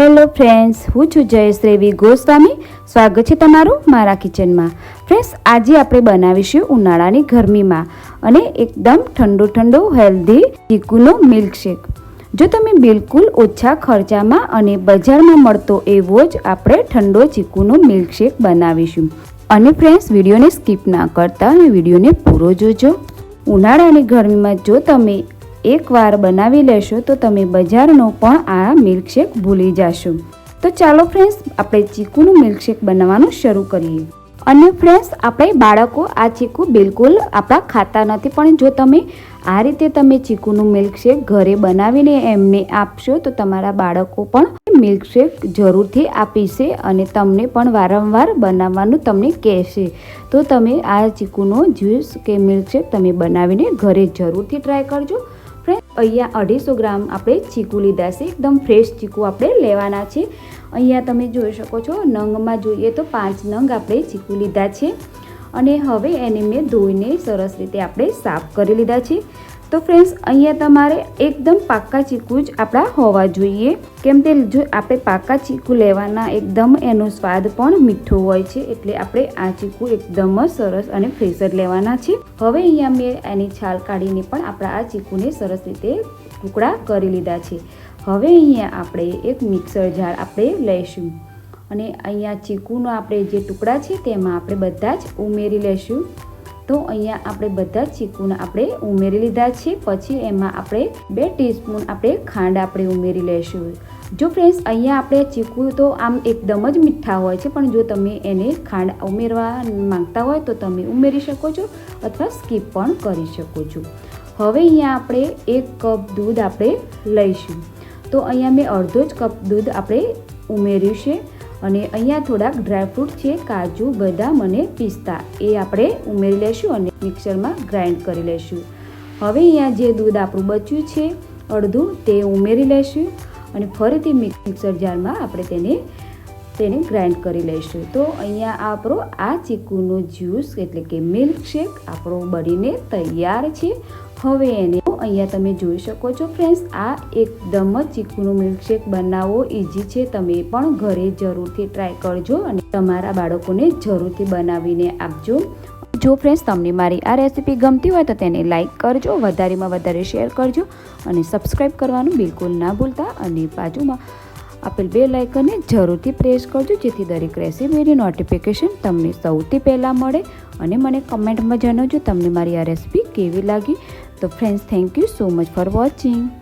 Hello friends, હું છું જયશ્રેવી ગોસ્વામી. સ્વાગત છે તમારું મારા કિચનમાં. ફ્રેન્ડ્સ, આજે આપણે બનાવીશું ઉનાળાની ગરમીમાં અને એકદમ ઠંડો ઠંડો હેલ્ધી ચીકુનો મિલ્કશેક. જો તમે બિલકુલ ઓછા ખર્ચામાં અને બજારમાં મળતો એવો જ આપણે ઠંડો ચીકુનો મિલ્કશેક બનાવીશું. અને ફ્રેન્ડ્સ, વિડીયોને સ્કીપ ના કરતા અને વિડીયોને પૂરો જોજો. ઉનાળાની ગરમીમાં જો તમે એકવાર બનાવી લેશો તો તમે બજારનો પણ આ મિલ્કશેક ભૂલી જશો. તો ચાલો ફ્રેન્ડ્સ આપણે ચીકુનું મિલ્કશેક બનાવવાનું શરૂ કરીએ. અને ફ્રેન્ડ્સ આપણે બાળકો આ ચીકુ બિલકુલ આપણા ખાતા નથી, પણ જો તમે આ રીતે તમે ચીકુનું મિલ્કશેક ઘરે બનાવીને એમને આપશો, તો તમારા બાળકો પણ મિલ્કશેક જરૂરથી આપીશે અને તમને પણ વારંવાર બનાવવાનું તમને કહેશે. તો તમે આ ચીકુનો જ્યુસ કે મિલ્કશેક તમે બનાવીને ઘરે જરૂરથી ટ્રાય કરજો. ફ્રેન્ડ અહીંયા અઢીસો ગ્રામ આપણે ચીકુ લીધા છે. એકદમ ફ્રેશ ચીકુ આપણે લેવાના છે. અહીંયા તમે જોઈ શકો છો, નંગમાં જોઈએ તો પાંચ નંગ આપણે ચીકુ લીધા છે. અને હવે એને મેં ધોઈને સરસ રીતે આપણે સાફ કરી લીધા છે. તો ફ્રેન્ડ્સ અહીંયા તમારે એકદમ પાકા ચીકુ જ આપણા હોવા જોઈએ. કેમ કે જો આપણે પાકા ચીકુ લેવાના એકદમ એનો સ્વાદ પણ મીઠો હોય છે, એટલે આપણે આ ચીકુ એકદમ જ સરસ અને ફ્રેશ જ લેવાના છે. હવે અહીંયા મેં એની છાલ કાઢીને પણ આપણા આ ચીકુને સરસ રીતે ટુકડા કરી લીધા છે. હવે અહીંયા આપણે એક મિક્સર જાર આપણે લઈશું. અને અહીંયા ચીકુનો આપણે જે ટુકડા છે, તેમાં આપણે બધા જ ઉમેરી લઈશું. તો અહીંયા આપણે બધા ચીકુને આપણે ઉમેરી લીધા છે. પછી એમાં આપણે બે ટીસ્પૂન આપણે ખાંડ આપણે ઉમેરી લઈશું જો ફ્રેન્ડ્સ અહીંયા આપણે ચીકુ તો આમ એકદમ જ મીઠા હોય છે, પણ જો તમે એને ખાંડ ઉમેરવા માંગતા હોય તો તમે ઉમેરી શકો છો અથવા સ્કીપ પણ કરી શકો છો. હવે અહીંયા આપણે એક કપ દૂધ આપણે લઈશું. તો અહીંયા મેં અડધો જ કપ દૂધ આપણે ઉમેર્યું છે. અને અહીંયા થોડાક ડ્રાયફ્રૂટ છે, કાજુ, બદામ અને પિસ્તા. એ આપણે ઉમેરી લઈશું અને મિક્સરમાં ગ્રાઇન્ડ કરી લઈશું હવે અહીંયા જે દૂધ આપણું બચ્યું છે, અડધું તે ઉમેરી લઈશું અને ફરીથી મિક્સર જારમાં આપણે તેને તેને ગ્રાઇન્ડ કરી લઈશું તો અહીંયા આપણો આ ચીકુનો જ્યુસ એટલે કે મિલ્કશેક આપણો બનીને તૈયાર છે. હવે એને અહીંયા તમે જોઈ શકો છો, ફ્રેન્ડ્સ, આ એકદમ જ ચીકુનો મિલ્કશેક બનાવવો ઇઝી છે, તમે પણ ઘરે જરૂરથી ટ્રાય કરજો અને તમારા બાળકોને જરૂરથી બનાવીને આપજો. જો ફ્રેન્ડ્સ, તમને મારી આ રેસીપી ગમતી હોય તો તેને લાઇક કરજો, વધારેમાં વધારે શેર કરજો અને સબસ્ક્રાઈબ કરવાનું બિલકુલ ના ભૂલતા અને બાજુમાં આપેલ બે લાઇકનને જરૂરથી પ્રેસ કરજો, જેથી દરેક રેસીપીની નોટિફિકેશન તમને સૌથી પહેલાં મળે અને મને કમેન્ટમાં જણાવજો તમને મારી આ રેસીપી કેવી લાગી So friends, thank you so much for watching.